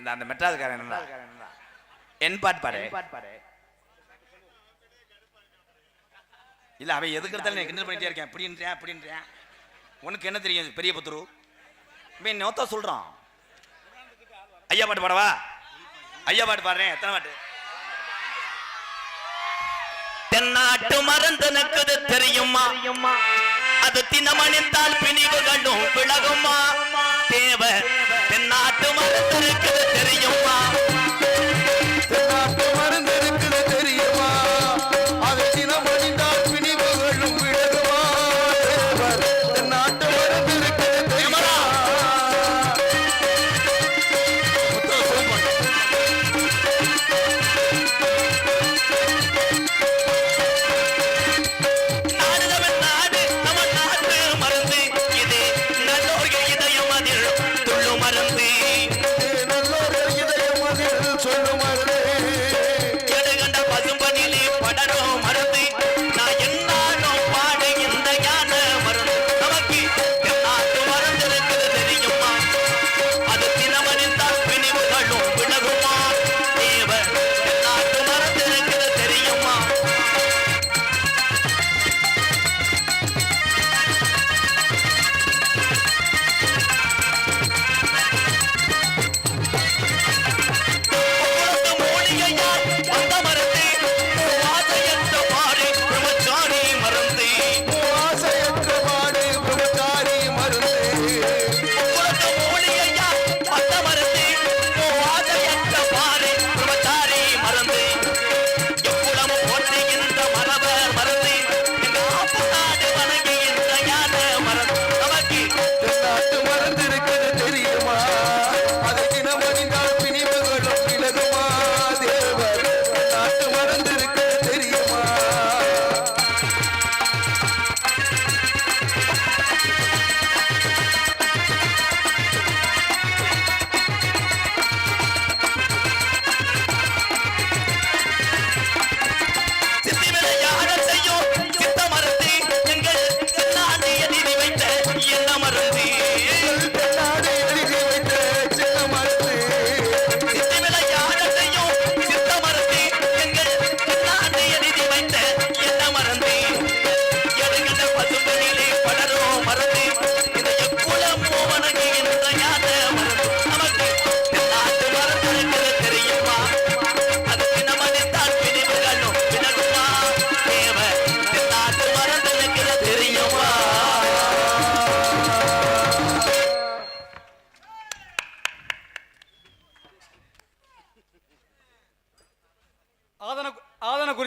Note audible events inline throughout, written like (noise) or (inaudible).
இந்த அந்த மெட்ராஸ்காரன் என்ன என் பாட். பாரு இல்ல அவன் எதுக்கு எடுத்தாலும் கிண்டல் பண்ணிட்டே இருக்கேன். அப்படின்றேன் அப்படின்றேன் உனக்கு என்ன தெரியும் பெரிய புத்துரு? இவன் நோத்தா சொல்றான்? ஐயா பாட்டு பாடவா? ஐயா பாட்டு பாடுறேன். எத்தனை பாட்டு? தென்னாட்டு மறந்து நிற்குது தெரியுமா? அது தினமணிந்தால் பிணிவுகளும் விலகுமா? தேவ தென்னாட்டு மறந்து நிற்குது தெரியுமா?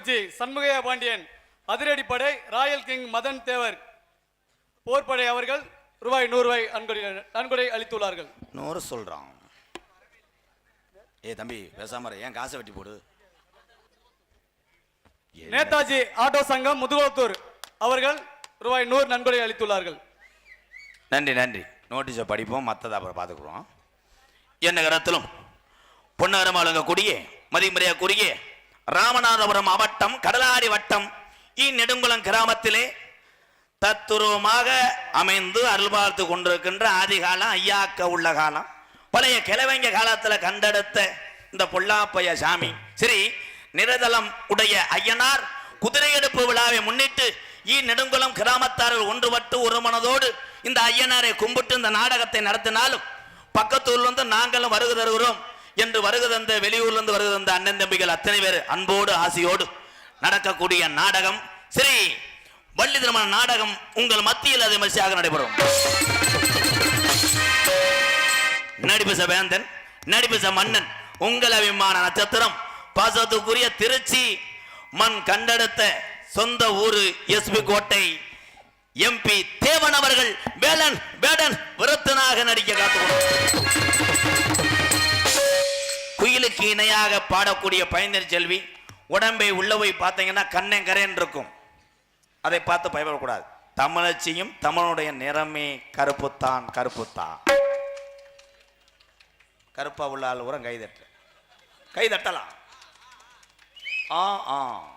ஆதனக்குறிச்சி சண்முகையா பாண்டியன் அதிரடிப்படை ராயல் கிங் மதன் தேவர் போர்ப்படை அவர்கள் ரூபாய் நூறு ரூபாய் நன்கொடை நன்கொடை அளித்துள்ளார்கள். நூறு சொல்றான். ஏ தம்பி பேசாம. ஏன் காசை வெட்டி போடு? நேதாஜி ஆட்டோ சங்கம் முதுகுளத்தூர் அவர்கள் ரூபாய் நூறு நன்கொடை அளித்துள்ளார்கள். நன்றி நன்றி. நோட்டீஸை படிப்போம் மற்றதை அப்புறம் பார்த்துக்குறோம் என்ன கரத்திலும் பொன்னகரம் வழங்கக்கூடிய மதிமுறையக்கூடிய ராமநாதபுரம் மாவட்டம் கடலாடி வட்டம் இந்நெடுங்குளம் கிராமத்திலே தத்துருவமாக அமைந்து அருள்பார்த்து கொண்டிருக்கின்ற ஆதிகாலம் ஐயாக்க உள்ள காலம். பழைய கிழவங்க காலத்தில் கண்டெடுத்த இந்த பொல்லாப்பைய சாமி சரி நிரதலம் உடைய ஐயனார் குதிரை எடுப்பு விழாவை முன்னிட்டு இந்நெடுங்குளம் நெடுங்குளம் கிராமத்தார்கள் ஒன்றுபட்டு ஒரு மனதோடு இந்த ஐயனாரை கும்பிட்டு இந்த நாடகத்தை நடத்தினாலும் பக்கத்தூர்லேருந்து நாங்களும் வருகை தருகிறோம். என்று வருகை தந்த வெளியூர்ல இருந்து வருகை தந்த அண்ணன் தம்பிகள் அத்தனை பேர் அன்போடு ஆசையோடு நடக்கக்கூடிய நாடகம். சரி வள்ளி திருமண நாடகம் உங்கள் மத்தியில் அதே விமர்சையாக நடைபெறும். நடிபச வேந்தன் ச மன்னன் உங்கள் அபிமான நட்சத்திரம். பாசத்துக்குரிய திருச்சி மண் கண்டெடுத்த சொந்த ஊரு எஸ்பி கோட்டை. எம்பி தேவன் அவர்கள் வேலன் வேடன் விருத்தனாக நடிக்க காத்துக்கொண்டார் குயிலுக்கு இணையாக பாடக்கூடிய பயனர் செல்வி உடம்பை உள்ள போய் பார்த்தீங்கன்னா கண்ணங்கரேன் இருக்கும். அதை பார்த்து பயப்படக்கூடாது. தமிழச்சியும் தமிழனுடைய நிறமே கருப்புத்தான் கருப்புத்தான். கருப்பா உள்ள ஆள் உரம் கை தட்டு. கை தட்டலாம். ஆ ஆ.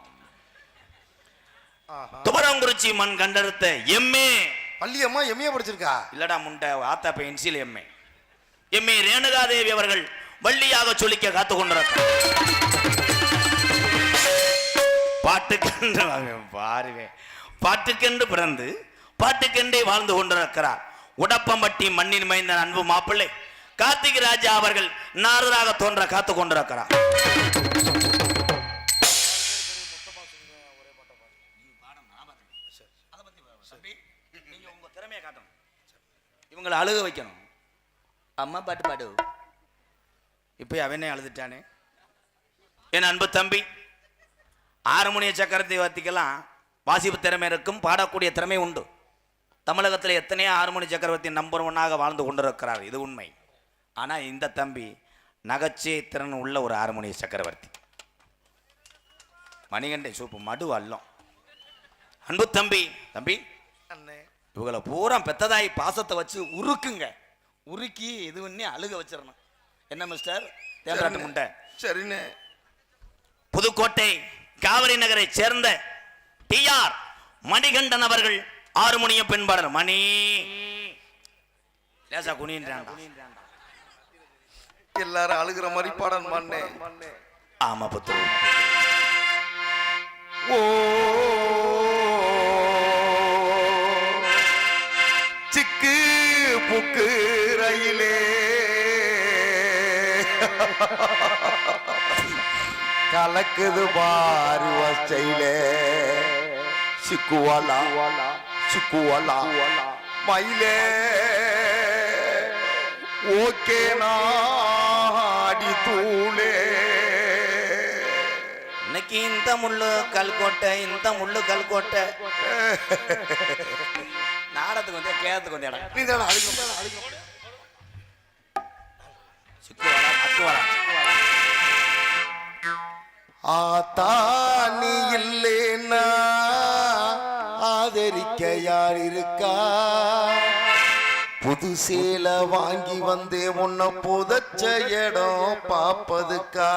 துவரங்குறிச்சி மண் கண்டெடுத்த எம்ஏ. பள்ளியம்மா எம்ஏ படிச்சிருக்கா? இல்லடா முண்டை ஆத்தா பையன்சில் எம்ஏ. எம்ஏ ரேணுகாதேவி அவர்கள் வள்ளியாக சொல்லிக்க காத்து கொண்டிருக்கிறார் பாட்டுக்கென்று பாருவேன் பாட்டுக்கென்று பிறந்து பாட்டுக்கென்றே வாழ்ந்து கொண்டிருக்கிறார். உடப்பம்பட்டி மண்ணின் மைந்த அன்பு மாப்பிள்ளை. கார்த்திக் ராஜா அவர்கள் நாரதாக தோன்ற காத்து கொண்டிருக்கிறார் இவங்களை அழுக வைக்கணும். அம்மா பாட்டு பாடு. இப்போ அவனே அழுதுட்டானே. என் அன்பு தம்பி ஆறுமணிய சக்கரத்தை வர்த்திக்கெல்லாம் வாசிப்பு திறமை இருக்கும் பாடக்கூடிய திறமை உண்டு. தமிழகத்தில் எத்தனையோ ஆறுமணி சக்கரவர்த்தி நம்பர் ஒன்னாக வாழ்ந்து கொண்டிருக்கிறார் இது உண்மை. ஆனால் இந்த தம்பி நகைச்சுவை திறன் உள்ள ஒரு ஆறுமணி சக்கரவர்த்தி. மணிகண்டை சூப்பு மடு அல்லம் அன்பு தம்பி தம்பி அண்ணே. இவங்களை பூரா பெத்ததாய் பாசத்தை வச்சு உருக்குங்க. உருக்கி இது பண்ணி அழுக வச்சிடணும். என்ன மிஸ்டர் தேவராட்டு முண்டை. சரிண்ணே புதுக்கோட்டை காவிரி நகரைச் சேர்ந்த டிஆர் மணிகண்டன் அவர்கள் ஆறுமணிய பெண்பாளர் மணி. லேசா குனின்றான் எல்லாரும் அழுகிற மாதிரி பாடம் பண்ணே ஆமா புத்து. ஓ. சிக்கு புக்கு ரயிலே. கலக்குது பாரு வச்சையிலே. சிக்குவாலா சிக்குவாலா மயிலே. ஓகே நாடி தூளே. இன்னைக்கு இந்த முள்ளு கல்கோட்டை இந்த முள்ளு கல்கோட்டை (laughs) நாடத்துக்கு வந்து கேரத்துக்கு வந்து இடம். நீ ஆத்தா நீ ஆதரிக்க யார் இருக்கா? புது சேலை வாங்கி வந்தே உன்னை புதச்ச இடம் பாப்பதுக்கா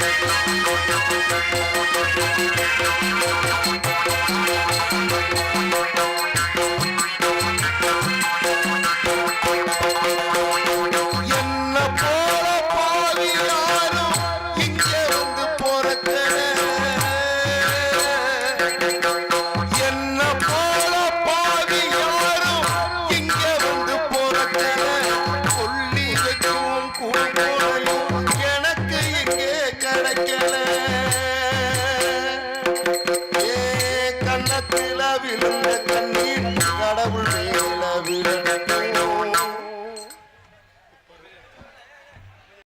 Thank you.